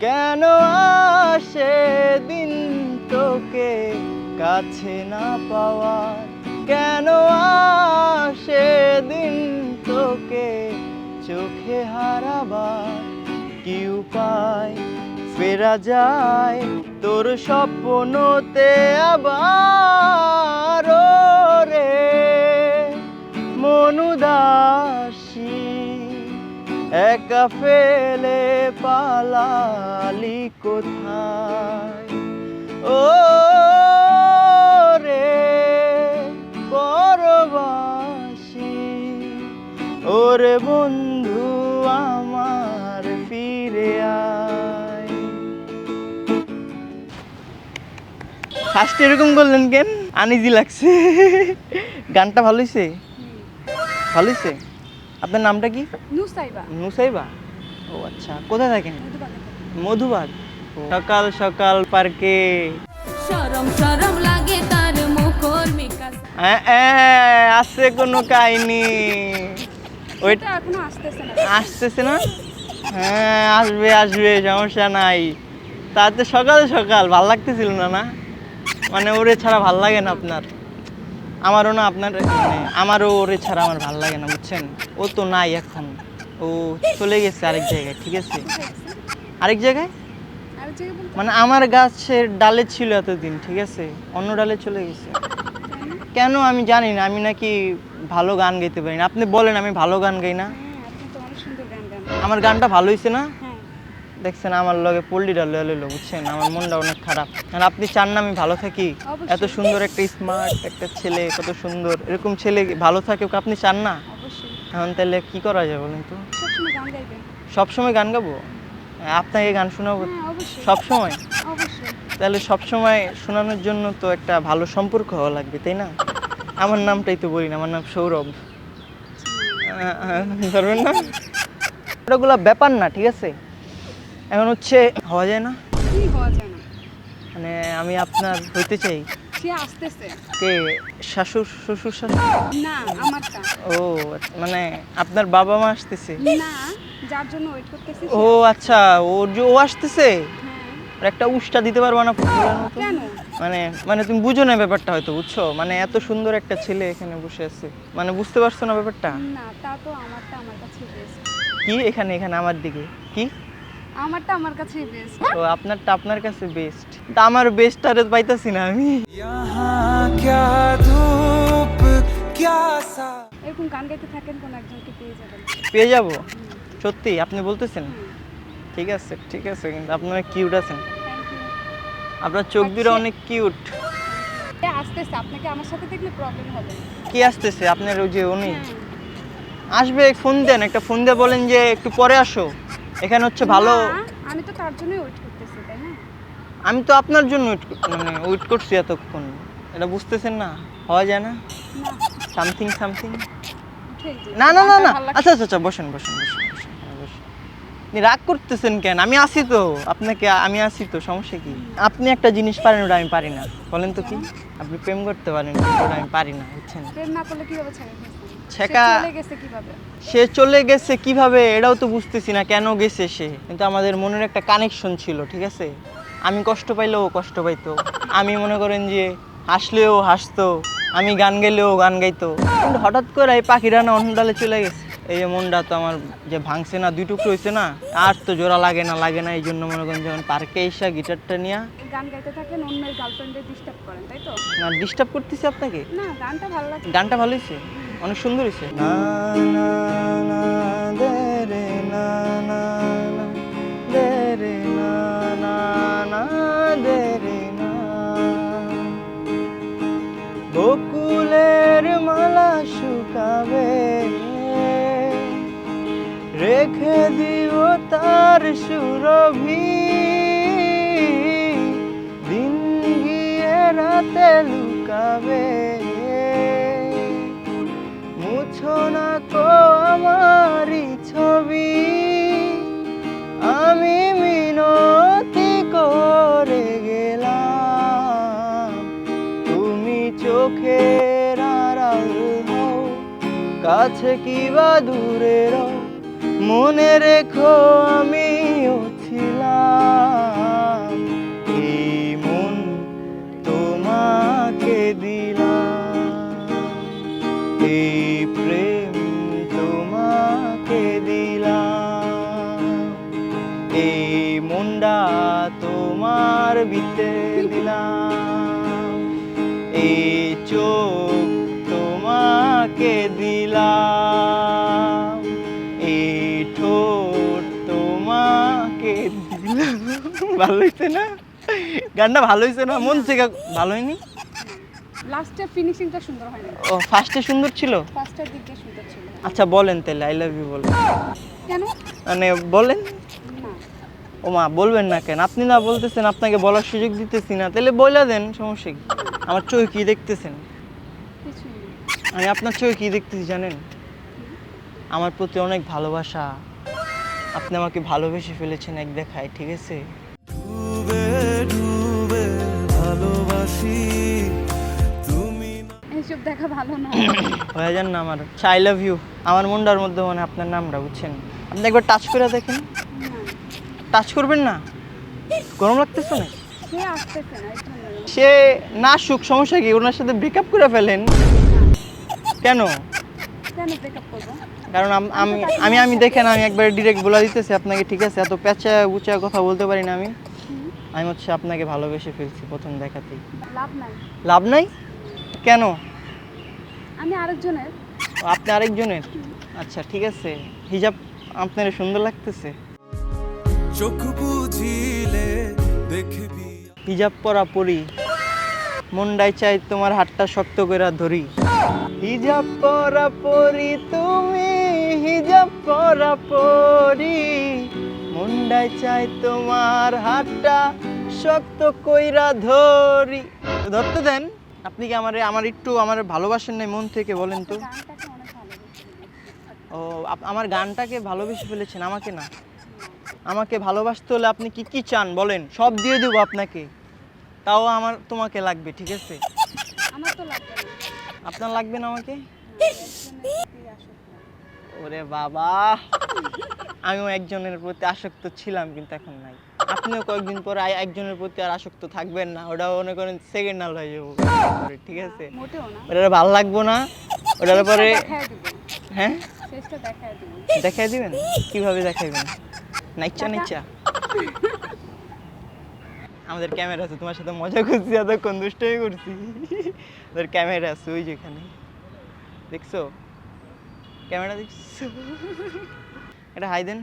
কেন আসে দিন তোকে কাছে না পাওয়া? কেন আসে দিন তোকে চোখে হারাবার? কি উপায়? ফেরা যায় তোর স্বপ্নতে আবার মনুদাসী, একা ফেলে পালালি কোথায়? ও রে পরবাসী, ওরে বন্ধু আমার ফিরে আয়। ফার্স্ট এরকম করলেন কেন? আনিজি লাগছে। গানটা ভালো হয়েছে ভালো হয়েছে আপনার নামটা কি? নুসাইবা। নুসাইবা? ও আচ্ছা কোথায় থাকেন? মধুবাগ। সকাল সকাল পার্কে। শরম শরম লাগে তার মুখর বিকাশ আছে কোনো কাহিনী। ওই এটা এখনও আসতেছে না। আসতেছে না? হ্যাঁ আসবে আসবে সমস্যা নাই। তাতে সকাল সকাল ভালো লাগতেছিল না না? মানে ওরে ছাড়া ভালো লাগে না আপনার। আমারও না আপনার মানে আমারও ওরে ছাড়া আমার ভালো লাগে না বুঝছেন? ও তো নাই এখন। ও চলে গেছে আরেক জায়গায় ঠিক আছে? আরেক জায়গায়? মানে আমার গাছের ডালে ছিল এতদিন ঠিক আছে? অন্য ডালে চলে গেছে। কেন আমি জানি না আমি নাকি ভালো গান গাইতে পারি না। আপনি বলেন আমি ভালো গান গাই না। হ্যাঁ আমার গানটা ভালো হয়েছে না? হ্যাঁ। দেখছেন আমার লগে পল্লি ডাল লইলো বুঝছেন? আমার মনটা অনেক খারাপ। আর আপনি চান না আমি ভালো থাকি? এত সুন্দর একটা স্মার্ট একটা ছেলে কত সুন্দর। এরকম ছেলে ভালো থাকে ওকে আপনি চান না? অবশ্যই। এখন তাহলে কি করা যায় বলেন তো? সবসময় গান গান গাবো? আপনাকে গান শোনাবো? হ্যাঁ অবশ্যই। সবসময়? অবশ্যই। তাহলে সবসময় শোনানোর জন্য তো একটা ভালো সম্পর্ক হওয়া লাগবে তাই না? আমার নামটাই তো বলি না আমার নাম সৌরভ। ধরবেন না? ওটাগুলো ব্যাপার না ঠিক আছে? এখন হচ্ছে হওয়া যায় না। কি হওয়া যায় না? মানে আমি আপনার হইতে চাই। সে আসতেছে। কে? শাশুর শ্বশুর না আমারটা। ও মানে আপনার বাবা মা আসতেছে? না যার জন্য ওয়েট করতেছি ও আচ্ছা ও যে ও আসতেছে? হ্যাঁ। আর একটা উষ্টা দিতে পারব না কেন? মানে মানে তুমি বুঝো না ব্যাপারটা হয়তো বুঝছ? মানে এত সুন্দর একটা ছেলে এখানে বসে আছে। মানে বুঝতে পারছ না ব্যাপারটা? না তা তো আমারটা আমার কাছে কি এখানে এখানে আমার দিকে? কি? আমারটা আমার কাছেই বেস্ট তো আপনারটা আপনার কাছে বেস্ট তা আমার বেস্ট আর পাইতাছি না আমি। এরকম গান গাইতে থাকেন কোন একজনকে পেয়ে যাবেন। পেয়ে যাব? সত্যি? আপনি বলতেছেন? ঠিক আছে ঠিক আছে কিন্তু আপনারা কিউট আছেন। আপনার চোখ আচ্ছা। দুটো অনেক কিউট আসতেছে আপনাকে আমার সাথে দেখলে প্রবলেম হবে। কি আসতেছে? আপনার ওই যে উনি। আসবে ফোন দেন একটা ফোন দিয়ে বলেন যে একটু পরে আসো। এখানে হচ্ছে ভালো আমি তো তার জন্যই ওয়েট করতেছি তাই না? আমি তো আপনার জন্য ওয়েট মানে ওয়েট করছি এতক্ষণ। এটা বুঝতেছেন না? হওয়া যায় না? সামথিং সামথিং না না না না। আচ্ছা আচ্ছা আচ্ছা বসেন বসেন বসেন হ্যাঁ। আপনি রাগ করতেছেন কেন? আমি আসি তো। আপনাকে আমি আসি তো সমস্যা কি? আপনি একটা জিনিস পারেন ওটা আমি পারি না। বলেন তো কি? আপনি প্রেম করতে পারেন ওটা আমি পারি না বুঝছেন? প্রেম না করলে ফেলছেন? সে ছেকা- সে চলে গেছে কীভাবে? এটাও তো বুঝতেছি না কেন গেছে সে? কিন্তু আমাদের মনের একটা কানেকশন ছিল ঠিক আছে? আমি কষ্ট পাইলেও ও কষ্ট পাইতো। আমি মনে করেন যে হাসলেও হাসতো আমি গান গেলেও গান গাইতো। কিন্তু হঠাৎ করে এই পাখিরা না অন্য ডালে চলে গেছে। এই যে মনটা তো আমার যে ভাঙছে না দুই টুকরো হয়েছে না আর তো জোড়া লাগে না লাগে না এই জন্য মনে করেন যখন পার্কে এসে গিটারটা নিয়ে গান গাইতে থাকেন অন্যের গার্লফ্রেন্ডে ডিস্টার্ব করেন তাই তো? না ডিস্টার্ব করতেছি আপনাকে। না গানটা ভালো লাগে গানটা ভালো হয়েছে অনেক সুন্দর হয়েছে। বকুলের মালা শুকাবে রেখে দিব তার সুরভি। দিন গিয়ে রাতে লুকাবে কাছে কি বা দূরে মনে রেখো মন তোমাকে প্রেম তোমাকে তোমার বিতে দিলাম? এই চোখ দিলাম। এই ঠোঁট তোমাকে। দিলাম ভালো হয়েছে না? গানটা ভালো হয়েছে না? মন থেকে ভালো হয়নি? লাস্টের ফিনিশিংটা সুন্দর হয় না ও ফার্স্টে সুন্দর ছিল? ফার্স্টের দিক সুন্দর ছিল। আচ্ছা বলেন তাহলে আই লাভ ইউ বলেন। কেন? মানে বলেন। ও মা বলবেন না কেন? আপনি না বলতেছেন আপনাকে বলার সুযোগ দিতেছি না। তাহলে বলে দেন সমস্যা কি? আমার চোখে কি দেখতেছেন। আমি আপনার চোখে কি দেখতেছি জানেন? আমার প্রতি অনেক ভালোবাসা। আপনি আমাকে ভালোবেসে ফেলেছেন এক দেখায় ঠিক আছে? ডুবে ডুবে ভালোবাসি দেখা ভালো না। হয়ে যান না আমার আই লাভ ইউ। আমার মনটার মধ্যে মানে আপনার নামটা বুঝছেন? আপনি একবার টাচ করে দেখেন। টাচ করবেন না? গরম লাগতেছে না? সে না সে না সুখ সমস্যা কি? ওনার সাথে ব্রেকআপ করে ফেলেন। কেন? কেন ব্রেকআপ করব? কারণ আম- আমি আমি আমি দেখেন আমি একবার ডিরেক্ট বলে দিতেছি আপনাকে ঠিক আছে? এত প্যাচা উঁচা কথা বলতে পারি না আমি। আমি হচ্ছে আপনাকে ভালোবেসে ফেলছি প্রথম দেখাতেই। লাভ নাই। লাভ নাই? কেন? আমি আরেকজনের। আপনি আরেকজনের? আচ্ছা ঠিক আছে। হিজাব আপনার সুন্দর লাগতেছে। চোখ বুঝিলে দেখবি। হিজাব পরা পরি। মন্ডাই চাই তোমার হাতটা শক্ত করে ধরি। হিজাব পরা পরি, তুমি হিজাব পরা পরি। মন্ডাই চাই তোমার হাতটা শক্ত কইরা ধরি। ধরতে দেন, আপনি কি আমার আমার একটু আমার ভালোবাসেন নাই মন থেকে বলেন তো? ও আমার গানটাকে ভালোবেসে ফেলেছেন, আমাকে না। আমাকে ভালোবাসতে হলে আপনি কি কি চান বলেন? সব দিয়ে দেবো আপনাকে। তাও আমার তোমাকে লাগবে ঠিক আছে? আমার তো লাগবে আপনার লাগবে না আমাকে। ওরে বাবা। আমিও একজনের প্রতি আসক্ত ছিলাম কিন্তু এখন নাই। আপনিও কয়েকদিন পরে একজনের প্রতি আর আসক্ত থাকবেন না। ওটা মনে করেন সেকেন্ড নাল হয়ে যাব। ঠিক আছে? ওটা ভালো লাগবো না। ওটার পরে হ্যাঁ? দেখাই দিবেন। কীভাবে দেখাইবেন? নাইচা নাইচা আমাদের ক্যামেরা আছে, তোমার সাথে মজা করছি, এতক্ষণ দুষ্টই করছি। তোর ক্যামেরা আছে, ওই যেখানে দেখছ? ক্যামেরা দেখছ? এটা হাই দেন।